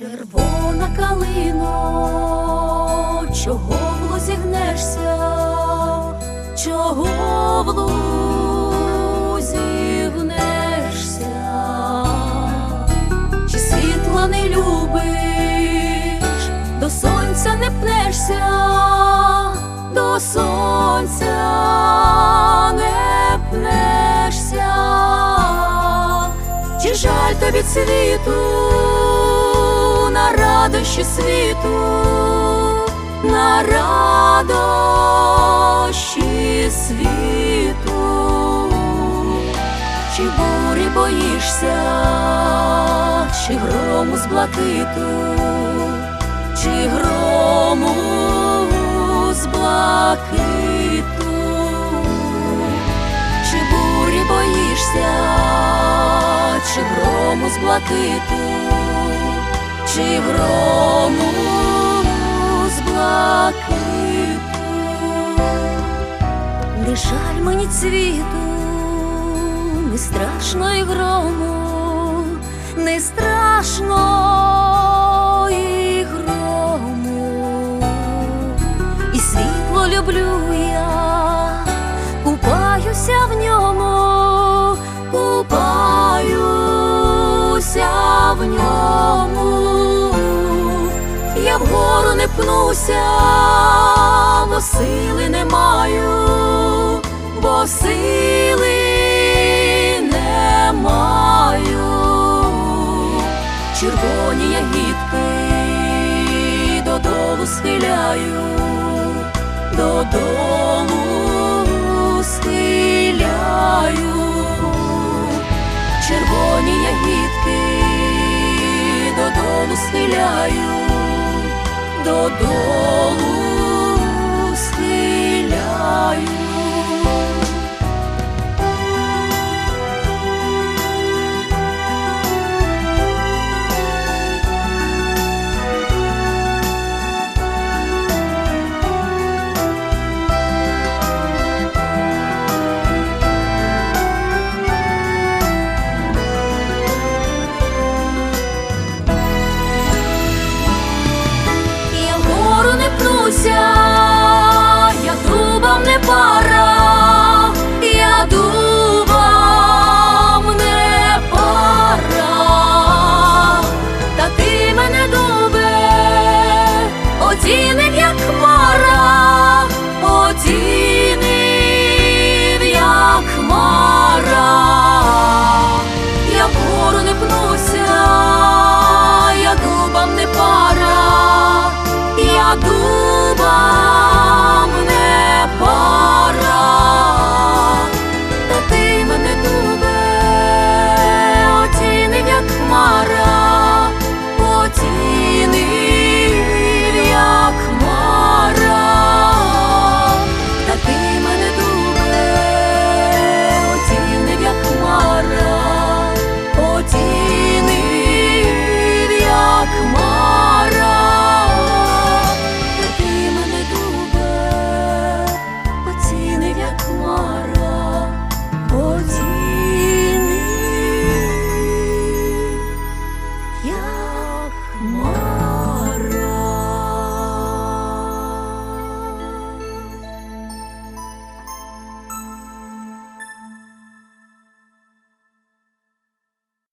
Червона калино, чого в лузі чого в лузі чи світла не любиш, до сонця не пнешся, до сонця не пнешся, чи жаль тобі світу радощі світу, на радощі світу, чи бурі боїшся, чи грому з блакиту, чи грому з блакиту, чи бурі боїшся, чи грому з блакиту, чи грому з блакиту, не жаль мені цвіту, не страшно і грому, не страшно і грому, і світло люблю я, купаюся в ньому, купаюся в ньому, вгору пнуся, бо сили не маю, бо сили не маю, червоні ягідки додолу схиляю, додолу схиляю, червоні ягідки додолу схиляю, додолу